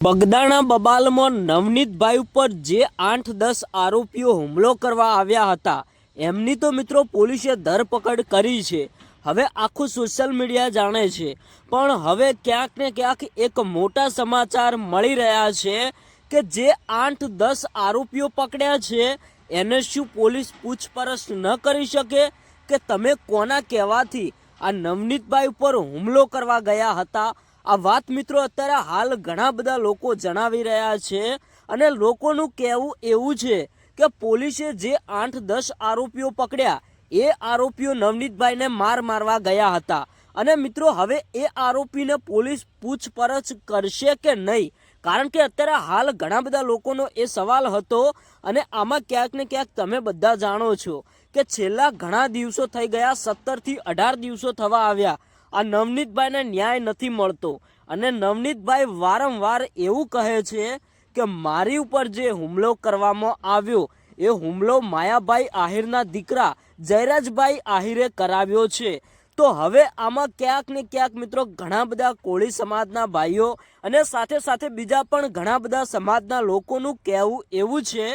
બગદાણા બબાલમાં નવનીતભાઈ ઉપર જે આઠ દસ આરોપીઓ હુમલો કરવા આવ્યા હતા, એમની તો મિત્રો પોલીસે ધરપકડ કરી છે. હવે આખું સોશિયલ મીડિયા જાણે છે. પણ હવે ક્યાંક ને ક્યાંક એક મોટા સમાચાર મળી રહ્યા છે કે જે આઠ દસ આરોપીઓ પકડ્યા છે, એને શું પોલીસ પૂછપરછ ન કરી શકે? કે તમે કોના કહેવાથી આ નવનીતભાઈ ઉપર હુમલો કરવા ગયા હતા? આ વાત મિત્રો અત્યારે હાલ ઘણા બધા લોકો જણાવી રહ્યા છે અને લોકોનું કહેવું એવું છે કે પોલીસે જે આઠ દસ આરોપીઓ પકડ્યા, એ આરોપીઓ નવનીતભાઈને માર મારવા ગયા હતા. અને મિત્રો હવે એ આરોપીને પોલીસ પૂછપરછ કરશે કે નહીં? કારણ કે અત્યારે હાલ ઘણા બધા લોકોનો એ સવાલ હતો અને આમાં ક્યાંક ને ક્યાંક તમે બધા જાણો છો કે છેલ્લા ઘણા દિવસો થઈ ગયા, સત્તરથી અઢાર દિવસો થવા આવ્યા. આ નવનીતભાઈને ન્યાય નથી મળતો. અને નવનીતભાઈ વારંવાર એવું કહે છે કે મારી ઉપર જે હુમલો કરવામાં આવ્યો, એ હુમલો માયાભાઈ આહિરના દીકરા જયરાજભાઈ આહિરે કરાવ્યો છે. તો હવે આમાં ક્યાંક ને ક્યાંક મિત્રો ઘણા બધા કોળી સમાજના ભાઈઓ અને સાથે સાથે બીજા પણ ઘણા બધા સમાજના લોકોનું કહેવું એવું છે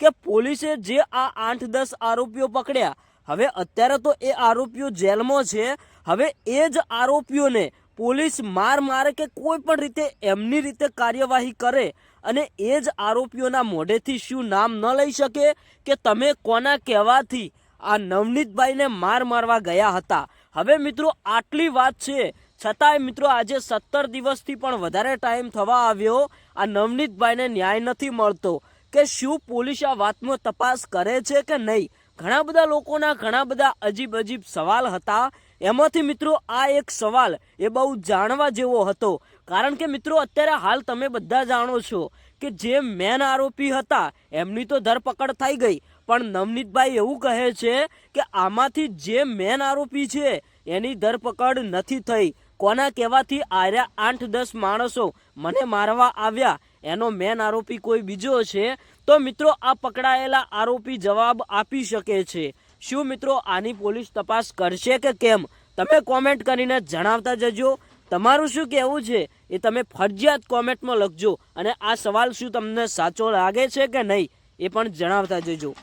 કે પોલીસે જે આ આઠ દસ આરોપીઓ પકડ્યા, હવે અત્યારે તો એ આરોપીઓ જેલમાં છે હવે એ જ આરોપીઓને પોલીસ માર મારે કે કોઈ પણ રીતે એમની રીતે કાર્યવાહી કરે અને એ જ આરોપીઓના મોઢેથી શું નામ ન લઈ શકે કે તમે કોના કહેવાથી આ નવનીતભાઈને માર મારવા ગયા હતા. હવે મિત્રો આટલી વાત છે. છતાંય મિત્રો આજે સત્તર દિવસથી પણ વધારે ટાઈમ થવા આવ્યો. આ નવનીતભાઈને ન્યાય નથી મળતો. કે શું પોલીસ આ વાતમાં તપાસ કરે છે કે નહીં? ઘણા બધા લોકોના ઘણા બધા અજીબ અજીબ સવાલ હતા. એમાંથી મિત્રો આ એક સવાલ એ બહુ જાણવા જેવો હતો. કારણ કે મિત્રો અત્યારે હાલ તમે બધા જાણો છો કે જે મેન આરોપી હતા, એમની તો ધરપકડ થઈ ગઈ. પણ નવનીતભાઈ એવું કહે છે કે આમાંથી જે મેન આરોપી છે, એની ધરપકડ નથી થઈ. કોના કહેવાથી આર્યા આઠ દસ માણસો મને મારવા આવ્યા, એનો મેન આરોપી કોઈ બીજો છે? તો મિત્રો આ પકડાયેલા આરોપી જવાબ આપી શકે છે. શું મિત્રો આની પોલીસ તપાસ કરશે કે કેમ? તમે કોમેન્ટ કરીને જણાવતા જજો. તમારું શું કહેવું છે? એ તમે ફરજિયાત કોમેન્ટમાં લખજો. અને આ સવાલ શું તમને સાચો લાગે છે કે નહીં, એ પણ જણાવતા જજો.